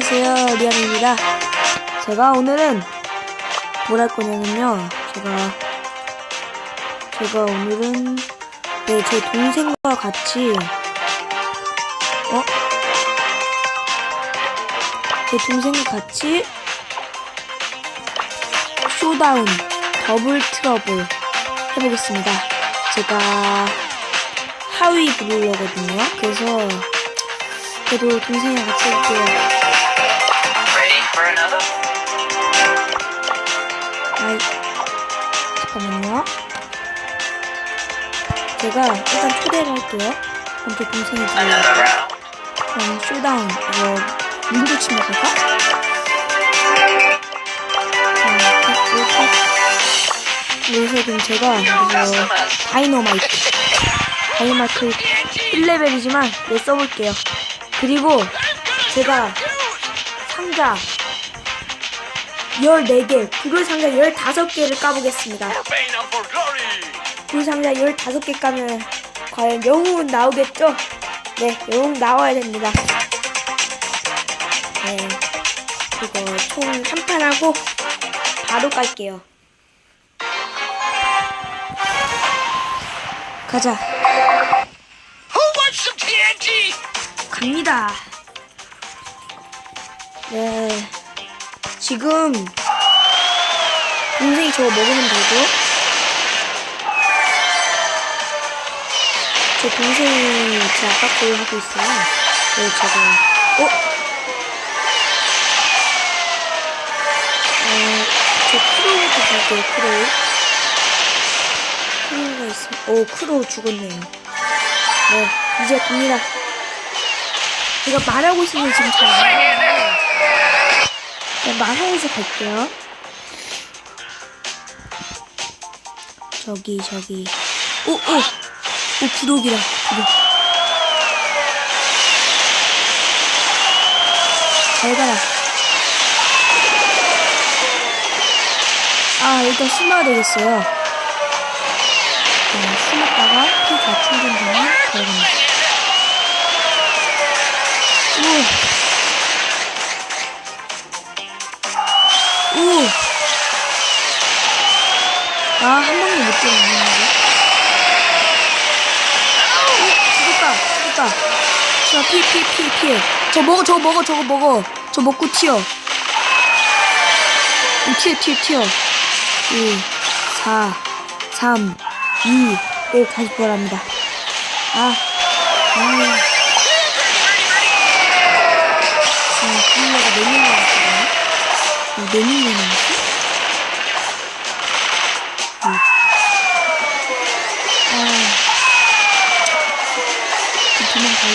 안녕하세요. 리안입니다. 제가 오늘은 뭘 할 거냐면요. 제가 제가 오늘은 네 제 동생과 같이 어? 제 동생과 같이 쇼다운 더블 트러블 해보겠습니다. 제가 하위 브롤러거든요. 그래서 그래도 동생이랑 같이 할게요? 아이, 잠깐만요. 제가 일단 초대를 할게요. 그럼 제 동생이 round? 그럼 쇼다운, 이거, 윈도 치면 갈까? 여기서 그럼 제가, 이거, 다이너마이트. 다이너마이트 1레벨이지만, 네, 써볼게요. 그리고, 제가, 상자, 14개, 불을 상자 15개를 까보겠습니다. 불 상자 15개 까면 과연 영웅은 나오겠죠? 네, 영웅 나와야 됩니다. 네, 이거 총 3판 하고 바로 깔게요. 가자? 갑니다. 네, 지금 동생이 저거 먹으면 되고 제 동생이 제 아빠 걸로 하고 있어요. 그래서 제가 어? 어, 저 크로우부터 갈게요. 크로우. 크로우가 있으면 오 크로우 죽었네요. 네, 이제 갑니다. 제가 말하고 있으면 지금 잘안 나오 네, 말하면서 갈게요. 저기 저기. 오 오. 오 부록이다 부록. 잘 가라. 아 일단 숨어야 되겠어요. 네, 숨었다가 피다 충전 되면 들어갑니다. 오 자, 피, 피, 피, 피해. 저 먹어, 저거 먹어, 저거 먹어. 저 먹고 튀어. 오, 튀어, 튀어, 튀어. 5, 4, 3, 2, 1, 다시 부활합니다. 아, 아. 지금 킬러가 4명 남았거든요. 어, 4명이 남았어?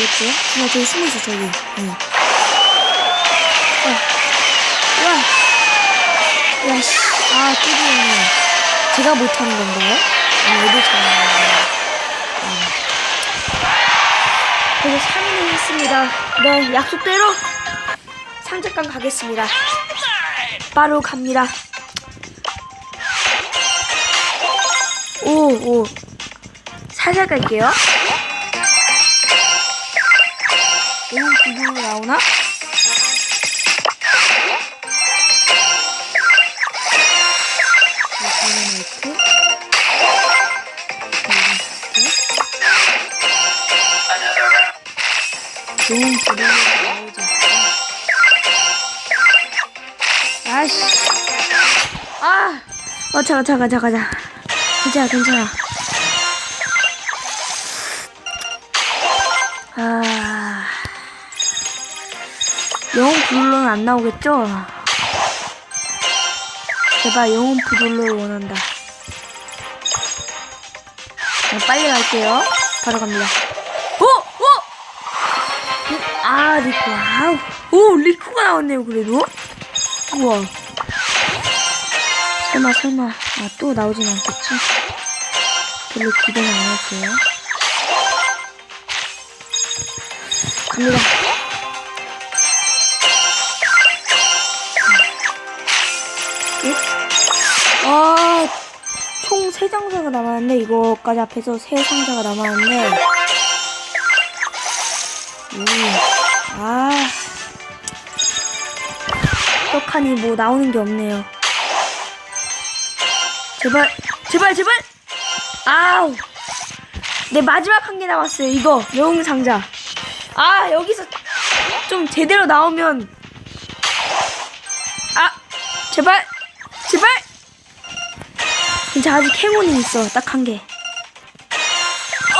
도망가겠죠? 그냥 저기 숨어있어, 저기. 응. 와. 와. 야, 씨. 아, 뚜디네. 제가 못하는 건가요? 아니, 애들 잘하는 건가요? 아. 그래서 3위는 했습니다. 네, 약속대로 상작관 가겠습니다. 바로 갑니다. 오, 오. 살살 갈게요. 나오나? 좋은 구경이 나오지. 아씨. 아! 어, 잠깐, 잠깐, 잠깐, 잠깐. 괜찮아, 괜찮아. 아. 브룰러는 안 나오겠죠? 제발 영웅 브룰러를 원한다. 네, 빨리 갈게요. 바로 갑니다. 오! 오! 아, 리코. 아우. 오, 리코가 나왔네요, 그래도. 우와. 설마, 설마. 아, 또 나오진 않겠지? 별로 기대는 안 할게요. 갑니다. 총 3장사가 남았는데, 이거까지 앞에서 3상자가 남았는데, 음, 아, 칸이 뭐 나오는 게 없네요. 제발, 제발, 제발! 아우! 네, 마지막 한 개 남았어요. 이거, 영웅 상자. 아, 여기서 좀 제대로 나오면. 아! 제발! 제발! 진짜 아직 행운이 있어. 딱 한 개.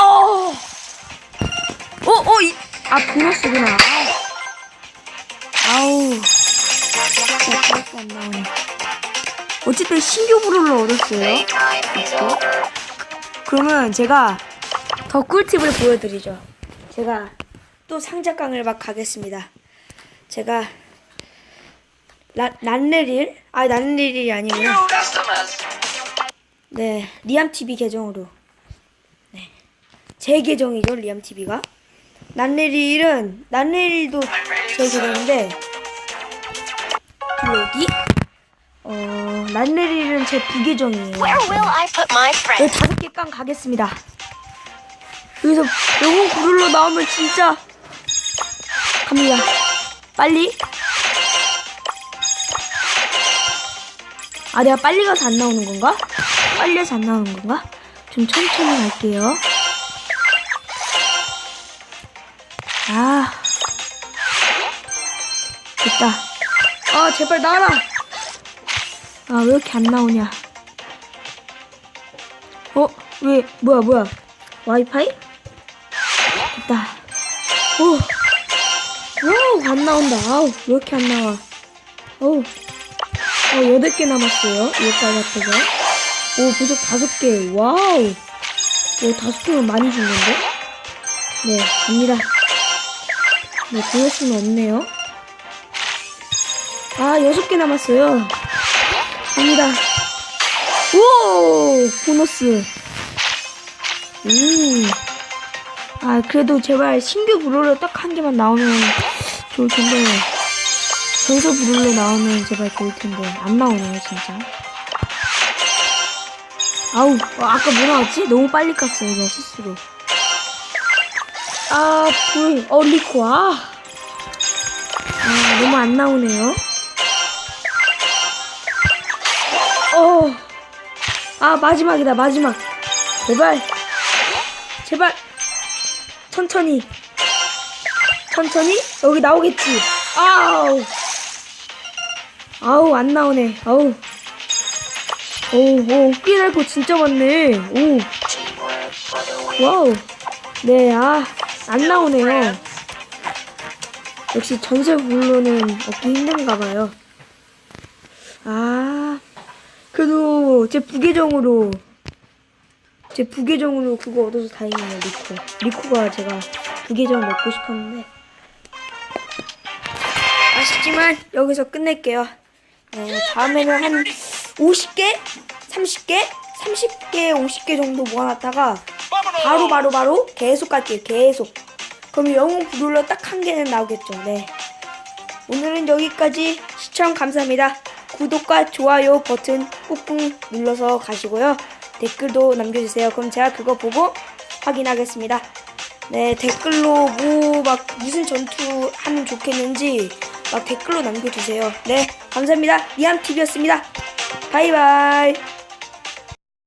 어! 어, 어, 이, 아, 보너스구나. 아우. 아우. 어, 안 나오네. 어쨌든 신규 브롤을 얻었어요. 그렇죠? 그러면 제가 더 꿀팁을 보여드리죠. 제가 또 상자깡을 막 가겠습니다. 제가 라, 난레릴? 아, 난레릴이 아니구나. 네, 리암TV 계정으로. 네. 제 계정이죠, 리암TV가. 난레릴은, 난레릴도 제 계정인데, 블로기? 어, 난레릴은 제 부계정이에요. 네? 다섯 개 깡 가겠습니다. 여기서 영웅 구르러 나오면 진짜 갑니다. 빨리. 아, 내가 빨리 가서 안 나오는 건가? 빨리 해서 안 나오는 건가? 좀 천천히 갈게요. 아. 됐다. 아, 제발 나와라. 아, 왜 이렇게 안 나오냐. 어? 왜? 뭐야 뭐야 와이파이? 됐다 오 와우 안 나온다 아우 왜 이렇게 안 나와 어우 어 여덟 개 남았어요 이거까지 합해서 오 부적 다섯 개. 와우. 오 다섯 개면 많이 준 건데? 네 갑니다. 네 보너스는 없네요. 아 여섯 개 남았어요. 갑니다. 오 보너스. 음. 아 그래도 제발 신규 브롤러 딱 한 개만 나오면 좋을 텐데. 전설 브롤러 나오면 제발 좋을 텐데. 안 나오네요 진짜 아우 어, 아까 뭐 나왔지? 너무 빨리 깠어요 내가 실수로. 아불 어 리코 아. 아 너무 안 나오네요. 어. 아 마지막이다 마지막. 제발. 제발. 천천히. 천천히? 여기 나오겠지. 아우. 아우 안 나오네. 아우 오오 웃기 날거 진짜 많네. 오. 와우. 네 아 안 나오네요. 역시 전설 불로는 얻기 힘든가 봐요. 아 그래도 제 부계정으로 제 부계정으로 그거 얻어서 다행이네요 리코. 리코가 제가 부계정 먹고 싶었는데. 아쉽지만 여기서 끝낼게요. 네, 다음에는 한 50개 30개 30개 50개 정도 모아놨다가 바로 바로 바로 계속 갈게요 계속 그럼 영웅 브롤러 딱한 개는 나오겠죠 네 오늘은 여기까지 시청 감사합니다. 구독과 좋아요 버튼 꾹꾹 눌러서 가시고요. 댓글도 남겨주세요. 그럼 제가 그거 보고 확인하겠습니다. 네, 댓글로 뭐 막 무슨 전투 하면 좋겠는지 막 댓글로 남겨주세요. 네, 감사합니다. 니암TV였습니다. 바이바이.